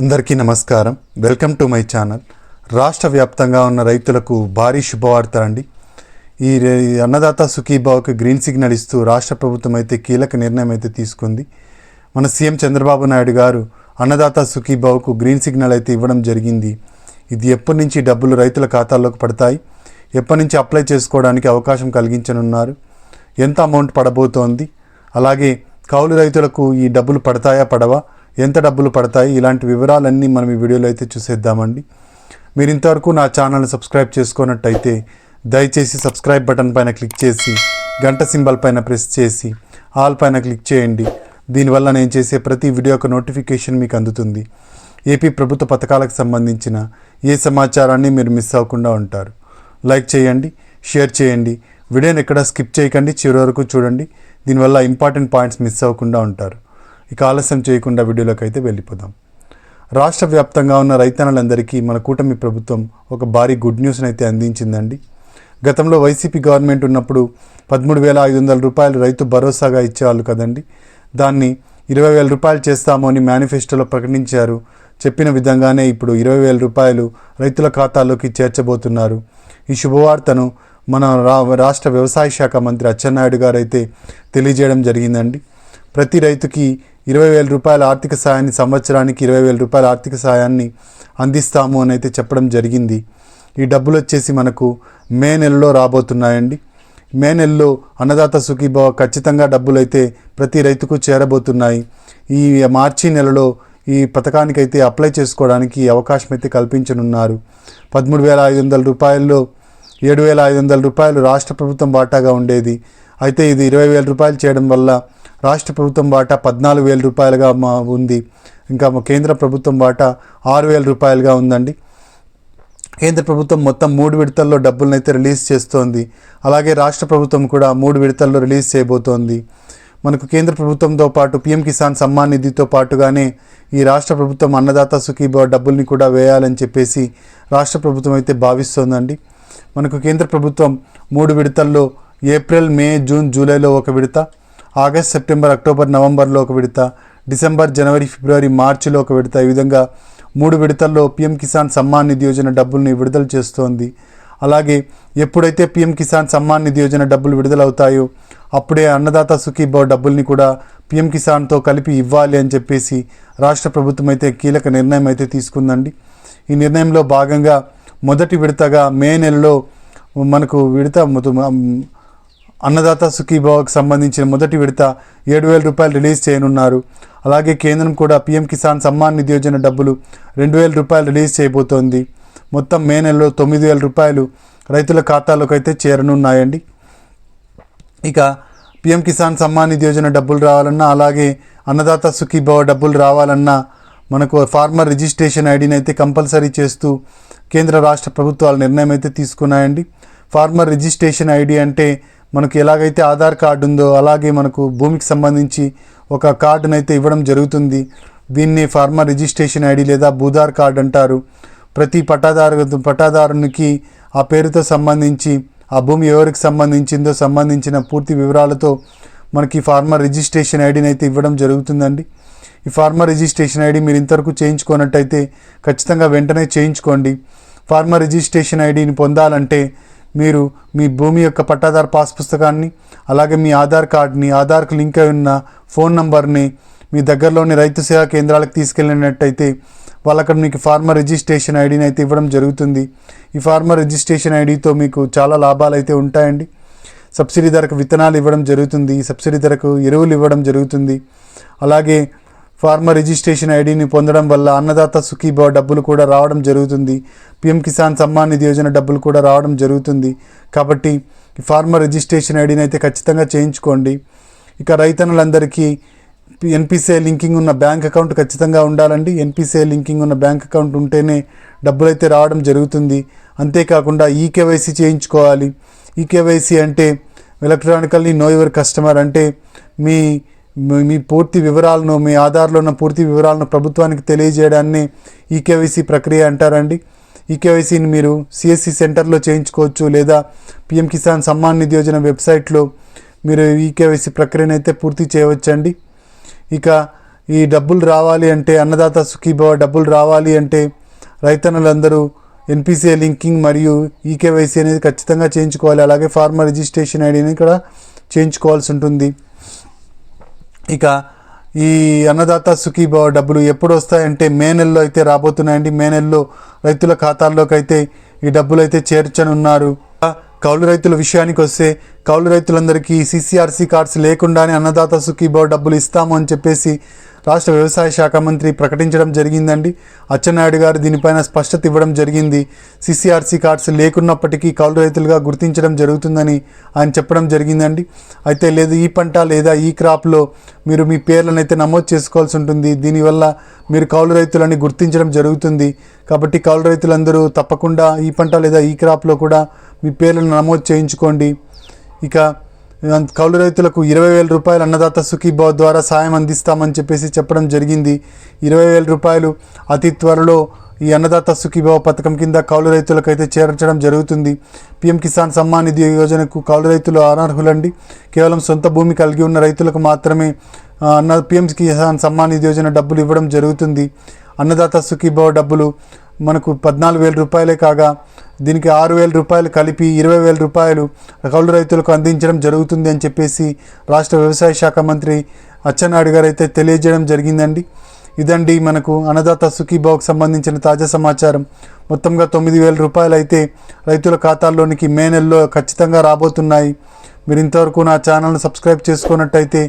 అందరికీ నమస్కారం. Welcome to my channel. రాష్ట్ర వ్యాప్తంగా ఉన్న రైతులకు భారీ శుభవార్త అండి. ఈ రే- ఈ అన్నదాత సుఖీభావ్కి గ్రీన్ సిగ్నల్ ఇస్తూ రాష్ట్ర ప్రభుత్వం అయితే కీలక నిర్ణయం అయితే తీసుకుంది. మన సీఎం చంద్రబాబు నాయుడు గారు అన్నదాత సుఖీభావ్కు గ్రీన్ సిగ్నల్ అయితే ఇవ్వడం జరిగింది. ఇది ఎప్పటి నుంచి డబ్బులు రైతుల ఖాతాల్లోకి పడతాయి? ఎప్పటి నుంచి అప్లై చేసుకోవడానికి అవకాశం కలిగించనున్నారు? ఎంత అమౌంట్ పడబోతోంది? అలాగే కౌలు రైతులకు ఈ డబ్బులు పడతాయా పడవా? ఎంత డబ్బులు పడతాయి? ఇలాంటి వివరాలన్నీ మనం ఈ వీడియోలో అయితే చూసేద్దామండి. మీరు ఇంతవరకు నా ఛానల్ని సబ్స్క్రైబ్ చేసుకున్నట్టయితే దయచేసి సబ్స్క్రైబ్ బటన్ పైన క్లిక్ చేసి గంట సింబల్ పైన ప్రెస్ చేసి ఆల్ పైన క్లిక్ చేయండి. దీనివల్ల నేను చేసే ప్రతి వీడియో యొక్క నోటిఫికేషన్ మీకు అందుతుంది. ఏపీ ప్రభుత్వ పథకాలకు సంబంధించిన ఏ సమాచారాన్ని మీరు మిస్ అవ్వకుండా ఉంటారు. లైక్ చేయండి షేర్ చేయండి. వీడియోని ఎక్కడ స్కిప్ చేయకండి చివరి వరకు చూడండి. దీనివల్ల ఇంపార్టెంట్ పాయింట్స్ మిస్ అవ్వకుండా ఉంటారు. ఇక ఆలస్యం చేయకుండా వీడియోలోకి అయితే వెళ్ళిపోదాం. రాష్ట్ర వ్యాప్తంగా ఉన్న రైతన్నలందరికీ మన కూటమి ప్రభుత్వం ఒక భారీ గుడ్ న్యూస్ని అయితే అందించిందండి. గతంలో వైసీపీ గవర్నమెంట్ ఉన్నప్పుడు పదమూడు వేల ఐదు వందల రూపాయలు రైతు భరోసాగా ఇచ్చేవాళ్ళు కదండి. దాన్ని ఇరవై వేల రూపాయలు చేస్తాము అని మేనిఫెస్టోలో ప్రకటించారు. చెప్పిన విధంగానే ఇప్పుడు ఇరవై వేల రూపాయలు రైతుల ఖాతాలోకి చేర్చబోతున్నారు. ఈ శుభవార్తను మన రా రాష్ట్ర వ్యవసాయ శాఖ మంత్రి అచ్చెన్నాయుడు గారు అయితే తెలియజేయడం జరిగిందండి. ప్రతి రైతుకి ఇరవై వేల రూపాయల ఆర్థిక సాయాన్ని సంవత్సరానికి ఇరవై వేల రూపాయల ఆర్థిక సాయాన్ని అందిస్తాము అని అయితే చెప్పడం జరిగింది. ఈ డబ్బులు వచ్చేసి మనకు మే నెలలో రాబోతున్నాయండి. మే నెలలో అన్నదాత సుఖీభావ ఖచ్చితంగా డబ్బులు అయితే ప్రతి రైతుకు చేరబోతున్నాయి. ఈ మార్చి నెలలో ఈ పథకానికైతే అప్లై చేసుకోవడానికి అవకాశం అయితే కల్పించనున్నారు. పదమూడు వేల ఐదు వందల రూపాయల్లో ఏడు వేల ఐదు వందల రూపాయలు రాష్ట్ర ప్రభుత్వం వాటాగా ఉండేది. అయితే ఇది ఇరవై వేల రూపాయలు చేయడం వల్ల రాష్ట్ర ప్రభుత్వం వాటా పద్నాలుగు వేల రూపాయలుగా మా ఉంది. ఇంకా కేంద్ర ప్రభుత్వం వాటా ఆరు వేల రూపాయలుగా ఉందండి. కేంద్ర ప్రభుత్వం మొత్తం మూడు విడతల్లో డబ్బులనైతే అయితే రిలీజ్ చేస్తోంది. అలాగే రాష్ట్ర ప్రభుత్వం కూడా మూడు విడతల్లో రిలీజ్ చేయబోతోంది. మనకు కేంద్ర ప్రభుత్వంతో పాటు పీఎం కిసాన్ సమ్మాన్ నిధితో పాటుగానే ఈ రాష్ట్ర ప్రభుత్వం అన్నదాత సుఖీభావ డబ్బుల్ని కూడా వేయాలని చెప్పేసి రాష్ట్ర ప్రభుత్వం అయితే భావిస్తోందండి. మనకు కేంద్ర ప్రభుత్వం మూడు విడతల్లో ఏప్రిల్ మే జూన్ జూలైలో ఒక విడత ఆగస్ట్ సెప్టెంబర్ అక్టోబర్ నవంబర్లో ఒక విడత డిసెంబర్ జనవరి ఫిబ్రవరి మార్చిలో ఒక విడత. ఈ విధంగా మూడు విడతల్లో పీఎం కిసాన్ సమ్మాన్ నిధి యోజన డబ్బుల్ని విడుదల చేస్తోంది. అలాగే ఎప్పుడైతే పీఎం కిసాన్ సమ్మాన్ నిధి యోజన డబ్బులు విడుదలవుతాయో అప్పుడే అన్నదాత సుఖీభావ్ డబ్బుల్ని కూడా పీఎం కిసాన్తో కలిపి ఇవ్వాలి అని చెప్పేసి రాష్ట్ర ప్రభుత్వం అయితే కీలక నిర్ణయం అయితే తీసుకుందండి. ఈ నిర్ణయంలో భాగంగా మొదటి విడతగా మే నెలలో మనకు విడత అన్నదాత సుఖీభావకు సంబంధించిన మొదటి విడత ఏడు వేల రూపాయలు రిలీజ్ చేయనున్నారు. అలాగే కేంద్రం కూడా పీఎం కిసాన్ సమ్మాన్ నిధి యోజన డబ్బులు రెండు వేల రూపాయలు రిలీజ్ చేయబోతోంది. మొత్తం మే నెలలో తొమ్మిది వేల రూపాయలు రైతుల ఖాతాలోకి అయితే చేరనున్నాయండి. ఇక పీఎం కిసాన్ సమ్మాన్ నిధి యోజన డబ్బులు రావాలన్నా అలాగే అన్నదాత సుఖీభావ డబ్బులు రావాలన్నా మనకు ఫార్మర్ రిజిస్ట్రేషన్ ఐడిని అయితే కంపల్సరీ చేస్తూ కేంద్ర రాష్ట్ర ప్రభుత్వాలు నిర్ణయం అయితే తీసుకున్నాయండి. ఫార్మర్ రిజిస్ట్రేషన్ ఐడి అంటే మనకు ఎలాగైతే ఆధార్ కార్డు ఉందో అలాగే మనకు భూమికి సంబంధించి ఒక కార్డును అయితే ఇవ్వడం జరుగుతుంది. దీన్ని ఫార్మర్ రిజిస్ట్రేషన్ ఐడి లేదా భూదార్ కార్డు అంటారు. ప్రతి పట్టాదారు పట్టాదారునికి ఆ పేరుతో సంబంధించి ఆ భూమి ఎవరికి సంబంధించిందో సంబంధించిన పూర్తి వివరాలతో మనకి ఫార్మర్ రిజిస్ట్రేషన్ ఐడిని అయితే ఇవ్వడం జరుగుతుందండి. ఈ ఫార్మర్ రిజిస్ట్రేషన్ ఐడి మీరు ఇంతవరకు చేయించుకున్నట్టయితే ఖచ్చితంగా వెంటనే చేయించుకోండి. ఫార్మర్ రిజిస్ట్రేషన్ ఐడిని పొందాలంటే మీరు మీ భూమి యొక్క పట్టాదారు పాస్ పుస్తకాన్ని అలాగే మీ ఆధార్ కార్డ్ని ఆధార్కు లింక్ అయి ఉన్న ఫోన్ నంబర్ని మీ దగ్గరలోని రైతు సేవా కేంద్రాలకు తీసుకెళ్ళినట్టయితే వాళ్ళు అక్కడ మీకు ఫార్మర్ రిజిస్ట్రేషన్ ఐడిని అయితే ఇవ్వడం జరుగుతుంది. ఈ ఫార్మర్ రిజిస్ట్రేషన్ ఐడితో మీకు చాలా లాభాలు అయితే ఉంటాయండి. సబ్సిడీ ధరకు విత్తనాలు ఇవ్వడం జరుగుతుంది. సబ్సిడీ ధరకు ఎరువులు ఇవ్వడం జరుగుతుంది. అలాగే ఫార్మర్ రిజిస్ట్రేషన్ ఐడిని పొందడం వల్ల అన్నదాత సుఖీభవ డబ్బులు కూడా రావడం జరుగుతుంది. పిఎం కిసాన్ సమ్మాన్ నిధి యోజన డబ్బులు కూడా రావడం జరుగుతుంది. కాబట్టి ఈ ఫార్మర్ రిజిస్ట్రేషన్ ఐడిని అయితే ఖచ్చితంగా చేయించుకోండి. ఇక రైతన్నులందరికీ ఎన్పిసిఐ లింకింగ్ ఉన్న బ్యాంక్ అకౌంట్ ఖచ్చితంగా ఉండాలండి. ఎన్పిసిఐ లింకింగ్ ఉన్న బ్యాంక్ అకౌంట్ ఉంటేనే డబ్బులు అయితే రావడం జరుగుతుంది. అంతేకాకుండా ఈకేవైసీ చేయించుకోవాలి. ఈకేవైసీ అంటే ఎలక్ట్రానికల్లీ నో యువర్ కస్టమర్ అంటే మీ మీ- పూర్తి వివరాలను మీ ఆధార్లో ఉన్న పూర్తి వివరాలను ప్రభుత్వానికి తెలియజేయడాన్ని ఈకేవైసీ ప్రక్రియ అంటారండి. ఈకేవైసీని మీరు సిఎస్సి సెంటర్లో చేయించుకోవచ్చు లేదా పిఎం కిసాన్ సమ్మాన్ నిధి యోజన వెబ్సైట్లో మీరు ఈకేవైసీ ప్రక్రియను అయితే పూర్తి చేయవచ్చండి. ఇక ఈ డబ్బులు రావాలి అంటే అన్నదాత సుఖీభవ డబ్బులు రావాలి అంటే రైతన్నులందరూ ఎన్పిసిఐ లింకింగ్ మరియు ఈకేవైసీ అనేది ఖచ్చితంగా చేయించుకోవాలి. అలాగే ఫార్మర్ రిజిస్ట్రేషన్ ఐడిని కూడా చేయించుకోవాల్సి ఉంటుంది. ఇక ఈ అన్నదాత సుఖీభావ డబ్బులు ఎప్పుడు వస్తాయంటే మే నెలలో అయితే రాబోతున్నాయండి. మే నెలలో రైతుల ఖాతాల్లోకి అయితే ఈ డబ్బులు అయితే చేర్చనున్నారు. కౌలు రైతుల విషయానికి వస్తే కౌలు రైతులందరికీ సీసీఆర్సీ కార్డ్స్ లేకుండానే అన్నదాత సుఖీభావ డబ్బులు ఇస్తాము అని చెప్పేసి రాష్ట్ర వ్యవసాయ శాఖ మంత్రి ప్రకటించడం జరిగిందండి. అచ్చెన్నాయుడు గారు దీనిపైన స్పష్టత ఇవ్వడం జరిగింది. సిసిఆర్సీ కార్డ్స్ లేకున్నప్పటికీ కౌలు రైతులుగా గుర్తించడం జరుగుతుందని ఆయన చెప్పడం జరిగిందండి. అయితే లేదు ఈ పంట లేదా ఈ క్రాప్లో మీరు మీ పేర్లను అయితే నమోదు చేసుకోవాల్సి ఉంటుంది. దీనివల్ల మీరు కౌలు రైతులని గుర్తించడం జరుగుతుంది. కాబట్టి కౌలు రైతులందరూ తప్పకుండా ఈ పంట లేదా ఈ క్రాప్లో కూడా మీ పేర్లను నమోదు చేయించుకోండి. ఇక కౌలు రైతులకు ఇరవై వేల రూపాయలు అన్నదాత సుఖీభావ ద్వారా సాయం అందిస్తామని చెప్పేసి చెప్పడం జరిగింది. ఇరవై వేల రూపాయలు అతి త్వరలో ఈ అన్నదాత సుఖీభావ పథకం కింద కౌలు రైతులకు అయితే చేర్చడం జరుగుతుంది. పీఎం కిసాన్ సమ్మాన్ నిధి యోజనకు కౌలు రైతులు అనర్హులండి కేవలం సొంత భూమి కలిగి ఉన్న రైతులకు మాత్రమే అన్న పీఎం కిసాన్ సమ్మాన్ నిధి యోజన డబ్బులు ఇవ్వడం జరుగుతుంది. అన్నదాత సుఖీభావ డబ్బులు మనకు పద్నాలుగు వేల రూపాయలే కాగా దీనికి ఆరు వేల రూపాయలు కలిపి ఇరవై వేల రూపాయలు కౌలు రైతులకు అందించడం జరుగుతుంది అని చెప్పేసి రాష్ట్ర వ్యవసాయ శాఖ మంత్రి అచ్చెన్నాయుడు గారు అయితే తెలియజేయడం జరిగిందండి. ఇదండి మనకు అన్నదాత సుఖీభావ్కి సంబంధించిన తాజా సమాచారం. మొత్తంగా తొమ్మిది వేల రూపాయలు అయితే రైతుల ఖాతాల్లోనికి మే నెలలో ఖచ్చితంగా రాబోతున్నాయి. మీరు ఇంతవరకు నా ఛానల్ను సబ్స్క్రైబ్ చేసుకున్నట్టయితే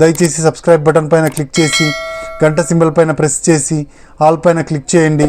దయచేసి సబ్స్క్రైబ్ బటన్ పైన క్లిక్ చేసి గంట సింబల్ పైన ప్రెస్ చేసి ఆల్ పైన క్లిక్ చేయండి.